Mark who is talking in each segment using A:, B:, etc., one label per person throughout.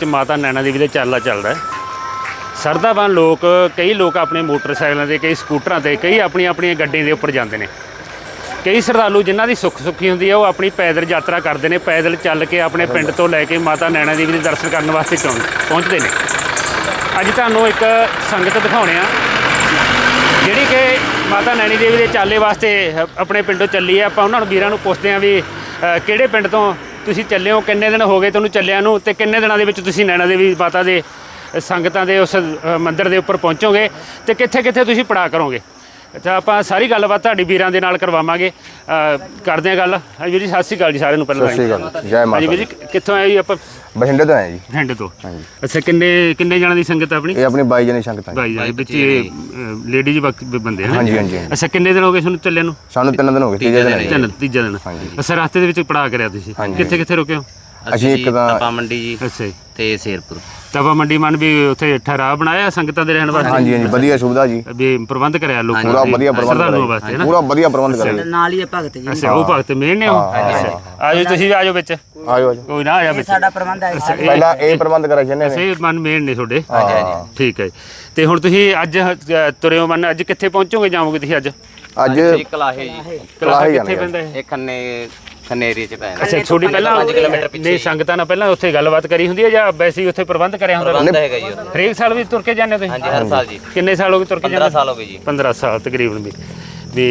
A: ਚ ਮਾਤਾ ਨੈਣਾ ਦੇਵੀ ਦਾ ਚਾਲਾ ਚੱਲਦਾ ਹੈ। ਸਰਦਾਬਾਨ ਲੋਕ ਕਈ ਲੋਕ ਆਪਣੇ ਮੋਟਰਸਾਈਕਲਾਂ ਤੇ ਕਈ ਸਕੂਟਰਾਂ ਤੇ ਕਈ ਆਪਣੀਆਂ ਆਪਣੀਆਂ ਗੱਡੀਆਂ ਦੇ ਉੱਪਰ ਜਾਂਦੇ ਨੇ। ਕਈ ਸ਼ਰਧਾਲੂ ਜਿਨ੍ਹਾਂ ਦੀ ਸੁੱਖ ਸੁੱਖੀ ਹੁੰਦੀ ਹੈ ਉਹ ਆਪਣੀ ਪੈਦਲ ਯਾਤਰਾ ਕਰਦੇ ਨੇ ਪੈਦਲ ਚੱਲ ਕੇ ਆਪਣੇ ਪਿੰਡ ਤੋਂ ਲੈ ਕੇ ਮਾਤਾ ਨੈਣਾ ਦੇਵੀ ਦੇ ਦਰਸ਼ਨ ਕਰਨ ਵਾਸਤੇ ਚੌਂ- ਪਹੁੰਚਦੇ ਨੇ। ਅੱਜ ਤੁਹਾਨੂੰ ਇੱਕ ਸੰਗਤ ਦਿਖਾਉਣੇ ਆ। ਜਿਹੜੀ ਕਿ ਮਾਤਾ ਨੈਣੀ ਦੇਵੀ ਦੇ ਚਾਲੇ ਵਾਸਤੇ ਆਪਣੇ ਪਿੰਡੋਂ ਚੱਲੀ ਹੈ। ਆਪਾਂ ਉਹਨਾਂ ਨੂੰ ਵੀਰਾਂ ਨੂੰ ਪੁੱਛਦੇ ਹਾਂ ਵੀ ਅ, ਕਿਹੜੇ ਪਿੰਡ ਤੋਂ ਤੁਸੀਂ ਚੱਲੇ ਹੋ ਕਿੰਨੇ ਦਿਨ ਹੋ ਗਏ ਤੁਹਾਨੂੰ ਚੱਲਿਆਂ ਨੂੰ ਤੇ ਕਿੰਨੇ ਦਿਨਾਂ ਦੇ ਵਿੱਚ ਤੁਸੀਂ ਨੈਣਾ ਦੇਵੀ ਮਾਤਾ ਦੇ ਸੰਗਤਾਂ ਦੇ ਉਸ ਅ, ਮੰਦਿਰ ਦੇ ਉੱਪਰ ਪਹੁੰਚੋਗੇ ਤੇ ਕਿੱਥੇ ਕਿੱਥੇ ਤੁਸੀਂ ਪੜਾ ਕਰੋਗੇ? ਅੱਛਾ ਆਪਾਂ ਸਾਰੀ ਗੱਲਬਾਤ ਤੁਹਾਡੀ ਵੀਰਾਂ ਦੇ ਨਾਲ ਕਰਵਾਵਾਂਗੇ। ਅ, ਕਰਦੇ ਆ ਗੱਲ। ਹਾਂਜੀ ਵੀਰ ਜੀ ਸਤਿ ਸ਼੍ਰੀ ਅਕਾਲ ਜੀ ਸਾਰਿਆਂ ਨੂੰ ਪਹਿਲਾਂ
B: ਸਤਿ ਸ਼੍ਰੀ ਅਕਾਲ ਜੈ।
A: ਹਾਂਜੀ
B: ਮਾਤਾ
A: ਵੀਰ ਜੀ ਕਿੱਥੋਂ ਆਏ ਜੀ ਆਪਾਂ?
B: ਬਠਿੰਡੇ ਤੋਂ ਆਏ ਜੀ।
A: ਪਿੰਡ ਤੋਂ।
B: ਹਾਂਜੀ।
A: ਅੱਛਾ ਕਿੰਨੇ ਕਿੰਨੇ ਜਣਾਂ ਦੀ ਸੰਗਤ ਆ ਆਪਣੀ?
B: ਇਹ ਆਪਣੀ ਬਾਈ ਜਣੇ ਸੰਗਤ ਹੈ।
A: ਭਾਈ ਜੀ ਵਿੱਚ ਲੇਡੀਜ਼ ਬੰਦੇ ਹਨ?
B: ਹਾਂਜੀ ਹਾਂਜੀ ਹਾਂਜੀ।
A: ਅੱਛਾ ਕਿੰਨੇ ਦਿਨ ਹੋ ਗਏ ਤੁਹਾਨੂੰ ਚੱਲਿਆ ਨੂੰ?
B: ਸਾਨੂੰ ਤਿੰਨ ਦਿਨ ਹੋ ਗਏ ਤੀਜੇ ਦਿਨ ਹੈ ਜੀ।
A: ਤਿੰਨ ਤੀਜਾ ਦਿਨ।
B: ਹਾਂਜੀ।
A: ਅੱਛਾ ਰਸਤੇ ਦੇ ਵਿੱਚ ਪੜਾ ਕਰਿਆ ਤੁਸੀਂ?
B: ਹਾਂਜੀ।
A: ਕਿੱਥੇ ਕਿੱਥੇ ਰੁਕੇ ਹੋ?
B: ਅਸੀਂ ਇੱਕ ਤਾਂ
C: ਤਪਾ ਮੰਡੀ ਜੀ
A: ਅੱਛਾ ਜੀ।
C: ਤੇ ਸ਼ੇਰਪੁਰ।
A: ਤਵਾ ਮੰਡੀ ਮਨ ਵੀ ਉੱਥੇ ਠਹਿਰਾਅ ਬਣਾਇਆ ਸੰਗਤਾਂ ਦੇ ਰਹਿਣ ਵਾਸਤੇ?
B: ਹਾਂਜੀ ਹਾਂਜੀ ਵਧੀਆ ਸੁਵਿਧਾ ਜੀ।
A: ਵੀ ਪ੍ਰਬੰਧ ਕਰਿਆ ਲੋਕਾਂ
B: ਪੂਰਾ ਵਧੀਆ ਪ੍ਰਬੰਧ ਕਰਿਆ ਪੂਰਾ ਵਧੀਆ ਪ੍ਰਬੰਧ ਕਰਿਆ।
D: ਨਾਲ ਹੀ ਹੈ ਭਗਤ ਜੀ
A: ਅੱਛਾ ਉਹ ਭਗਤ ਮੇਨ ਨੇ ਉਹ? ਅੱਛਾ। ਆਜੋ ਤੁਸੀਂ ਵੀ ਆਜੋ ਵਿੱਚ।
B: ਆਇਓ ਆਜੋ।
A: ਕੋਈ ਨਾ ਆਇਆ ਵਿੱਚ।
D: ਸਾਡਾ ਪ੍ਰਬੰਧ ਹੈ
B: ਪਹਿਲਾਂ ਇਹ ਪ੍ਰਬੰਧ ਕਰਿਆ ਜਿਹਨੇ ਨੇ।
A: ਸੇ ਮਨ ਮੇਨ ਨੇ ਤੁਹਾਡੇ। ਠੀਕ ਹੈ। ਤੇ ਹੁਣ ਤੁਸੀਂ ਅੱਜ ਅ, ਤੁਰੇ ਹੋ ਮਨ ਅੱਜ ਕਿੱਥੇ ਪਹੁੰਚੋਗੇ ਜਾਓਗੇ ਤੁਸੀਂ ਅੱਜ?
B: ਅੱਜ
C: ਕਲਾਹੇ ਜੀ
A: ਕਲਾਹ। ਕਿੱਥੇ ਪੈਂਦਾ ਹੈ
C: ਇਹ ਖੰਨੇ ਖੰਨੇਰੀ ਚ ਪੈਂਦਾ
A: ਅੱਛਾ ਛੋਟੀ ਪਹਿਲਾਂ
C: ਪੰਜ ਕਿਲੋਮੀਟਰ ਪਿੱਛੇ
A: ਨਹੀਂ ਸੰਗਤਾਂ ਨਾਲ ਪਹਿਲਾਂ ਉੱਥੇ ਗੱਲਬਾਤ ਕਰੀ ਹੁੰਦੀ ਹੈ ਜਾਂ ਵੈਸੇ ਹੀ ਉੱਥੇ ਪ੍ਰਬੰਧ ਕਰਿਆ ਹੁੰਦਾ?
C: ਪ੍ਰਬੰਧ ਹੈਗਾ ਜੀ ਉੱਥੇ।
A: ਹਰੇਕ ਸਾਲ ਵੀ ਤੁਰ ਕੇ ਜਾਂਦੇ ਹੋ ਤੁਸੀਂ?
C: ਹਾਂਜੀ ਹਰ ਸਾਲ ਜੀ।
A: ਕਿੰਨੇ ਸਾਲ ਹੋ ਗਏ ਤੁਰ ਕੇ
C: 15
A: ਜਾਂਦੇ
C: ਸਾਲ ਹੋ ਗਏ ਜੀ।
A: 15 ਸਾਲ ਤਕਰੀਬਨ ਵੀ। ਵੀ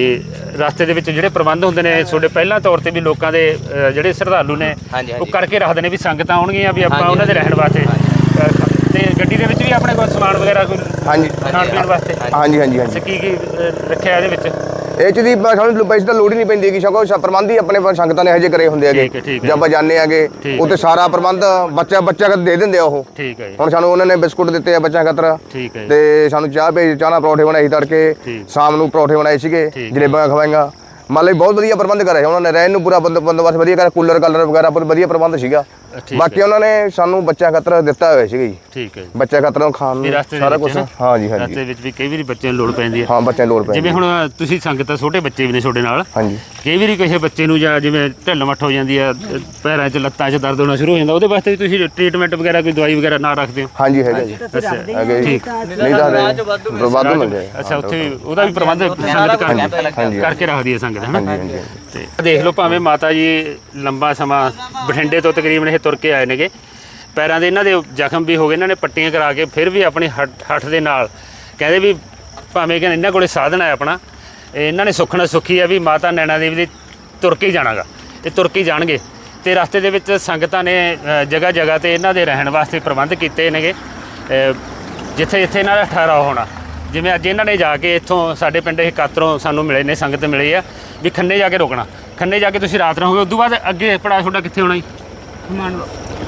A: ਰਸਤੇ ਦੇ ਵਿੱਚ ਜਿਹੜੇ ਪ੍ਰਬੰਧ ਹੁੰਦੇ ਨੇ ਤੁਹਾਡੇ ਪਹਿਲਾਂ ਤੌਰ ਤੇ ਵੀ ਲੋਕਾਂ ਦੇ ਅ, ਜਿਹੜੇ ਸ਼ਰਧਾਲੂ ਨੇ
C: ਹਾਂਜੀ,
A: ਉਹ
C: ਹਾਂਜੀ।
A: ਕਰਕੇ ਰੱਖਦੇ ਨੇ ਵੀ ਸੰਗਤਾਂ ਆਉਣਗੀਆਂ ਵੀ ਆਪਾਂ ਉਹਨਾਂ ਦੇ ਰਹਿਣ ਵਾਸਤੇ ਅ, ਤੇ ਗੱਡੀ ਦੇ ਵਿੱਚ ਵੀ ਆਪਣੇ ਕੋਲ ਸਮਾਨ ਵਗੈਰਾ ਕੋਈ
B: ਹਾਂਜੀ।
A: ਖਾਣ ਪੀਣ ਵਾਸਤੇ?
B: ਹਾਂਜੀ ਹਾਂਜੀ ਹਾਂਜੀ।
A: ਅੱਛਾ ਕੀ ਕੀ ਅ, ਰੱਖਿਆ ਇਹਦੇ ਵਿੱਚ?
B: ਇਹ ਚ ਦੀ ਸਾਨੂੰ ਪੈਸੇ ਤਾਂ ਲੋੜ ਹੀ ਨਹੀਂ ਪੈਂਦੀ ਕਿ ਸਗੋਂ ਸਾ ਪ੍ਰਬੰਧ ਹੀ ਆਪਣੇ ਸੰਗਤਾਂ ਨੇ ਹਜੇ ਕਰੇ ਹੁੰਦੇ ਹੈਗੇ।
A: ਠੀਕ ਹੈ, ਠੀਕ ਹੈ।
B: ਜਦ ਆਪਾਂ ਜਾਂਦੇ ਆਗੇ
A: ਠੀਕ
B: ਉੱਥੇ ਸਾਰਾ ਪ੍ਰਬੰਧ ਬੱਚਾ ਬੱਚਾ ਕਦ ਦੇ ਦਿੰਦੇ ਆ ਉਹ।
A: ਠੀਕ ਹੈ ਜੀ।
B: ਹੁਣ ਸਾਨੂੰ ਉਹਨਾਂ ਨੇ ਬਿਸਕੁਟ ਦਿੱਤੇ ਆ ਬੱਚਾ ਖਾਤਰ।
A: ਠੀਕ ਹੈ ਜੀ।
B: ਤੇ ਸਾਨੂੰ ਚਾਹ ਭੇਜ ਚਾਹ ਨਾਲ ਪਰੌਠੇ ਬਣਾਏ ਸੀ ਤੜਕੇ।
A: ਠੀਕ।
B: ਸ਼ਾਮ ਨੂੰ ਪਰੌਠੇ ਬਣਾਏ ਸੀਗੇ
A: ਠੀਕ।
B: ਜਲੇਬੀਆਂ ਖਵਾਈਆਂ। ਮੰਨ ਲਈ ਬਹੁਤ ਵਧੀਆ ਪ੍ਰਬੰਧ ਕਰਿਆ ਉਹਨਾਂ ਨੇ। ਰਹਿਣ ਨੂੰ ਪੂਰਾ ਬੰਦ- ਬੰਦੋਬਸਤ ਵਧੀਆ ਕਰਿਆ। ਕੂਲਰ ਕਲਰ ਵਗੈਰਾ ਬਹੁਤ ਵਧੀਆ ਪ੍ਰਬੰਧ ਸੀਗਾ। ਬਾਕੀ ਉਹਨਾਂ ਨੇ ਸਾਨੂੰ ਬੱਚਿਆਂ ਖਾਤਰ ਦਿੱਤਾ ਹੋਇਆ ਸੀਗਾ ਜੀ।
A: ਠੀਕ ਹੈ ਜੀ।
B: ਬੱਚਿਆਂ ਖਾਤਰ ਖਾਣ
A: ਵੀ
B: ਨੂੰ
A: ਰਸਤੇ ਦੇ
B: ਸਾਰਾ
A: ਵਿੱਚ
B: ਕੁਝ
A: ਨਾ?
B: ਹਾਂ ਜੀ ਹਾਂ ਜੀ
A: ਰਸਤੇ ਵਿੱਚ ਵੀ ਕਈ ਵਾਰੀ ਬੱਚਿਆਂ ਨੂੰ ਲੋੜ ਪੈਂਦੀ ਹੈ।
B: ਹਾਂ ਬੱਚਿਆਂ ਨੂੰ ਲੋੜ ਪੈ
A: ਜਿਵੇਂ ਹੁਣ ਤੁਸੀਂ ਸੰਗਤ ਆ, ਛੋਟੇ ਬੱਚੇ ਵੀ ਨੇ ਤੁਹਾਡੇ ਨਾਲ।
B: ਹਾਂਜੀ।
A: ਕਈ ਵਾਰੀ ਕਿਸੇ ਬੱਚੇ ਨੂੰ ਜਾਂ ਜਿਵੇਂ ਢਿੱਲ ਮੱਠ ਹੋ ਜਾਂਦੀ ਆ ਪੈਰਾਂ 'ਚ ਲੱਤਾਂ 'ਚ ਦਰਦ ਹੋਣਾ ਸ਼ੁਰੂ ਹੋ ਜਾਂਦਾ ਉਹਦੇ ਵਾਸਤੇ ਵੀ ਤੁਸੀਂ ਟ੍ਰੀਟਮੈਂਟ ਵਗੈਰਾ ਕੋਈ ਦਵਾਈ ਵਗੈਰਾ ਨਾ ਰੱਖਦੇ ਹੋ?
B: ਹਾਂਜੀ ਹੈਗਾ ਜੀ।
A: ਅੱਛਾ
B: ਹੈਗਾ ਜੀ
A: ਠੀਕ।
B: ਨਹੀਂ ਤਾਂ ਵਾਧੂ ਮਿਲ ਜਾਏ
A: ਅੱਛਾ ਉੱਥੇ ਵੀ ਉਹਦਾ ਵੀ ਪ੍ਰਬੰਧ ਸੰਗਤ ਕਰ-
B: ਹਾਂਜੀ।
A: ਕਰਕੇ ਰੱਖਦੀ ਹੈ ਸੰਗਤ ਹੈ
B: ਹਾਂਜੀ
A: ਨਾ
B: ਹਾਂਜੀ।
A: ਤੇ ਦੇਖ ਲਓ ਭਾਵੇਂ ਮਾਤਾ ਜੀ ਲੰਬਾ ਸਮਾਂ ਬਠਿੰਡੇ ਤੋਂ ਤਕਰੀਬਨ ਇਹ ਤੁਰ ਕੇ ਆਏ ਨੇਗੇ। ਪੈਰਾਂ ਦੇ ਇਹਨਾਂ ਦੇ ਜ਼ਖਮ ਵੀ ਹੋ ਗਏ, ਇਹਨਾਂ ਨੇ ਪੱਟੀਆਂ ਕਰਾ ਕੇ ਫਿਰ ਵੀ ਆਪਣੀ ਹੱਠ ਹੱਠ ਦੇ ਨਾਲ ਕਹਿੰਦੇ ਵੀ ਭਾਵੇਂ ਕਿ ਇਹਨਾਂ ਕੋਲੇ ਸਾਧਨ ਹੈ ਆਪਣਾ ਇਹਨਾਂ ਨੇ ਸੁੱਖਣਾ ਸੁੱਖੀ ਹੈ ਵੀ ਮਾਤਾ ਨੈਣਾ ਦੇਵੀ ਦੇ ਤੁਰ ਕੇ ਹੀ ਜਾਣਾਗਾ, ਇਹ ਤੁਰ ਕੇ ਹੀ ਜਾਣਗੇ। ਤੇ ਰਸਤੇ ਦੇ ਵਿੱਚ ਸੰਗਤਾਂ ਨੇ ਜਗ੍ਹਾ ਜਗ੍ਹਾ ਤੇ ਇਹਨਾਂ ਦੇ ਰਹਿਣ ਵਾਸਤੇ ਪ੍ਰਬੰਧ ਕੀਤੇ ਨੇਗੇ ਜਿੱਥੇ ਜਿੱਥੇ ਇਹਨਾਂ ਦਾ ਠਹਿਰਾਅ ਹੋਣਾ। ਜਿਵੇਂ ਅੱਜ ਇਹਨਾਂ ਨੇ ਜਾ ਕੇ ਇੱਥੋਂ ਸਾਡੇ ਪਿੰਡ ਇਹ ਕਾਤਰੋਂ ਸਾਨੂੰ ਮਿਲੇ ਨੇ ਸੰਗਤ ਮਿਲੀ ਆ ਵੀ ਖੰਨੇ ਜਾ ਕੇ ਰੁਕਣਾ। ਖੰਨੇ ਜਾ ਕੇ ਤੁਸੀਂ ਰਾਤ ਰਹੋਗੇ ਉਦੋਂ ਬਾਅਦ ਅੱਗੇ ਪੜਾ ਤੁਹਾਡਾ ਕਿੱਥੇ ਹੋਣਾ ਜੀ?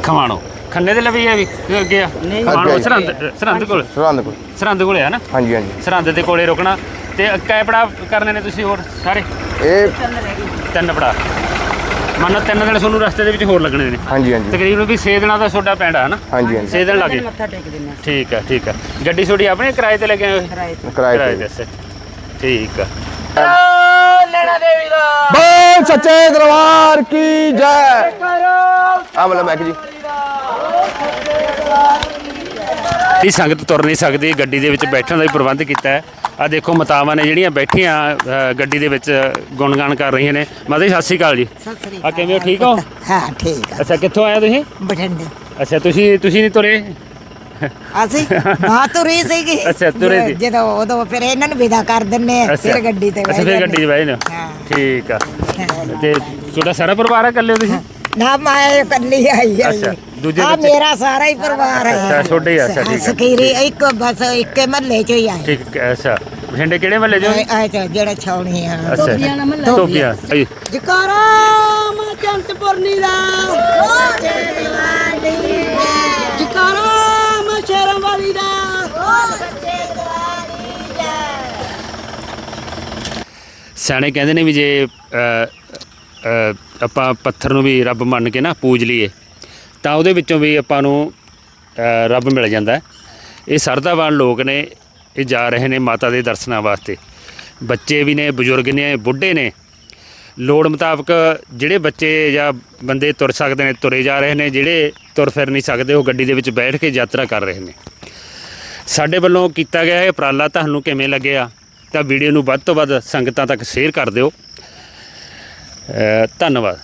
A: ਖਮਾਣੋ। ਖੰਨੇ ਦੇ ਲਵੀ ਆ ਵੀ ਅੱਗੇ ਆ। ਖਮਾਣੋ। ਸਰਹੰਦ ਸਰਹੰਦ ਕੋਲ?
B: ਸਰਹੰਦ ਕੋਲ।
A: ਸਰਹੰਦ ਕੋਲੇ ਆ ਨਾ?
B: ਹਾਂਜੀ ਹਾਂਜੀ।
A: ਸਰਹੰਦ ਦੇ ਕੋਲੇ ਰੁਕਣਾ। ਤੇ ਕੈ ਪੜਾ ਕਰਨੇ ਨੇ ਤੁਸੀਂ ਹੋਰ ਸਾਰੇ?
B: ਇਹ
A: ਤਿੰਨ ਪੜਾ ਮੰਨ ਤਿੰਨ ਦਿਨ ਤੁਹਾਨੂੰ ਰਸਤੇ ਦੇ ਵਿੱਚ ਹੋਰ ਲੱਗਣੇ ਨੇ।
B: ਹਾਂਜੀ ਹਾਂਜੀ।
A: ਤਕਰੀਬਨ ਵੀ 6 ਦਿਨਾਂ ਦਾ ਤੁਹਾਡਾ ਪੈਂਡਾ ਹੈ ਨਾ
B: ਹਾਂਜੀ ਹਾਂਜੀ।
A: 6 ਦਿਨ ਲੱਗੇ।
D: ਮੱਥਾ ਟੇਕ ਦਿੰਦੇ ਹਾਂ।
A: ਠੀਕ ਆ ਠੀਕ ਆ। ਗੱਡੀ ਤੁਹਾਡੀ ਆਪਣੇ ਕਿਰਾਏ ਤੇ ਲੈ ਕੇ ਆਏ ਹੋ?
D: ਕਿਰਾਏ ਤੇ।
B: ਕਿਰਾਏ ਤੇ।
A: ਤੇ ਅੱਛਾ। ਠੀਕ ਆ।
B: ਬੋਲ ਸੱਚੇ ਦਰਬਾਰ ਕੀ ਜੈ। ਆ ਮਤਲਬ ਮੈਂ ਜੀ।
A: ਇਹ ਸੰਗਤ ਤੁਰ ਨਹੀਂ ਸਕਦੀ ਗੱਡੀ ਦੇ ਵਿੱਚ ਬੈਠਣ ਦਾ ਵੀ ਪ੍ਰਬੰਧ ਕੀਤਾ ਹੈ। ਆ ਦੇਖੋ ਮਾਤਾਵਾਂ ਨੇ ਜਿਹੜੀਆਂ ਬੈਠੀਆਂ ਅ, ਗੱਡੀ ਦੇ ਵਿੱਚ ਗੁਣਗਾਨ ਕਰ ਰਹੀਆਂ ਨੇ। ਮਾਤਾ ਜੀ ਸਤਿ ਸ਼੍ਰੀ ਅਕਾਲ ਜੀ। ਆ ਕਿਵੇਂ ਹੋ? ਠੀਕ ਹੋ?
D: ਹਾਂ ਠੀਕ ਆ।
A: ਅੱਛਾ ਕਿੱਥੋਂ ਆਏ ਹੋ ਤੁਸੀਂ?
D: ਬਠਿੰਡੇ।
A: ਅੱਛਾ ਤੁਸੀਂ ਤੁਸੀਂ ਨਹੀਂ ਤੁਰੇ?
D: ਅਸੀਂ? ਬਾਤ ਤੁਰੀ ਸੀਗੀ।
A: ਅੱਛਾ, ਤੁਰੇ ਸੀ।
D: ਜਦੋਂ ਉਦੋਂ ਫਿਰ ਇਹਨਾਂ ਨੂੰ ਵਿਦਾ ਕਰ ਦਿੰਨੇ ਆ ਫਿਰ ਗੱਡੀ ਤੇ
A: ਅੱਛਾ
D: ਬਹਿ
A: ਫਿਰ
D: ਜਾਂਦੇ।
A: ਗੱਡੀ 'ਚ ਬਹਿ ਜਾਓ
D: ਹਾਂ।
A: ਠੀਕ ਆ। ਤੇ ਤੁਹਾਡਾ ਸਾਰਾ ਪਰਿਵਾਰ ਆ ਇਕੱਲੇ ਹੋ ਤੁਸੀਂ?
D: ਨਾ ਮੈਂ ਇਕੱਲੀ ਆਈ ਆ
A: ਅੱਛਾ, ਦੂਜੇ
D: ਆ
A: ਬੱਚੇ?
D: ਮੇਰਾ ਸਾਰਾ ਹੀ ਪਰਿਵਾਰ ਹੈ।
A: ਅੱਛਾ, ਹੀ ਆ, ਅੱਛਾ, ਠੀਕ ਹੈ।
D: ਸਕੀਰੀ ਇੱਕ ਬਸ ਇੱਕੇ ਮਹੱਲੇ ਚ ਹੀ ਆਏ।
A: ਠੀਕ ਹੈ, ਅੱਛਾ। ਬਠਿੰਡੇ ਕਿਹੜੇ ਮਹੱਲੇ ਜੋ
D: ਆਏ ਤਾਂ ਜਿਹੜਾ ਛਾਉਣੀ ਆ।
A: ਅੱਛਾ। ਟੋਪੀਆਂ ਅਈ,
D: ਜਕਾਰਾ ਮਾ ਚੰਤਪੁਰਨੀ ਦਾ ਜਕਾਰਾ ਮਾ ਸ਼ੇਰਾਂ ਵਾਲੀ ਦਾ।
A: ਸਿਆਣੇ ਕਹਿੰਦੇ ਨੇ ਵੀ ਜੇ ਅ, ਅ, ਆਪਾਂ ਪੱਥਰ ਨੂੰ ਵੀ ਰੱਬ ਮੰਨ ਕੇ ਨਾ ਪੂਜ ਲਈਏ, ਤਾਂ ਉਹਦੇ ਵਿੱਚੋਂ ਵੀ ਆਪਾਂ ਨੂੰ ਰੱਬ ਮਿਲ ਜਾਂਦਾ ਇਹ ਸਰਦਾਵਾਨ ਲੋਕ ਨੇ, ਇਹ ਜਾ ਰਹੇ ਨੇ ਮਾਤਾ ਦੇ ਦਰਸ਼ਨਾਂ ਵਾਸਤੇ। ਬੱਚੇ ਵੀ ਨੇ, ਬਜ਼ੁਰਗ ਨੇ, ਬੁੱਢੇ ਨੇ। ਲੋੜ ਮੁਤਾਬਕ ਜਿਹੜੇ ਬੱਚੇ ਜਾਂ ਬੰਦੇ ਤੁਰ ਸਕਦੇ ਨੇ, ਤੁਰੇ ਜਾ ਰਹੇ ਨੇ, ਜਿਹੜੇ ਤੁਰ ਫਿਰ ਨਹੀਂ ਸਕਦੇ, ਉਹ ਗੱਡੀ ਦੇ ਵਿੱਚ ਬੈਠ ਕੇ ਯਾਤਰਾ ਕਰ ਰਹੇ ਨੇ। ਸਾਡੇ ਵੱਲੋਂ ਕੀਤਾ ਗਿਆ ਇਹ ਉਪਰਾਲਾ ਤੁਹਾਨੂੰ ਕਿਵੇਂ ਲੱਗਿਆ? ਤਾਂ ਵੀਡੀਓ ਨੂੰ ਵੱਧ ਤੋਂ ਵੱਧ ਸੰਗਤਾਂ ਤੱਕ ਸ਼ੇਅਰ ਕਰ ਦਿਓ। ਧੰਨਵਾਦ।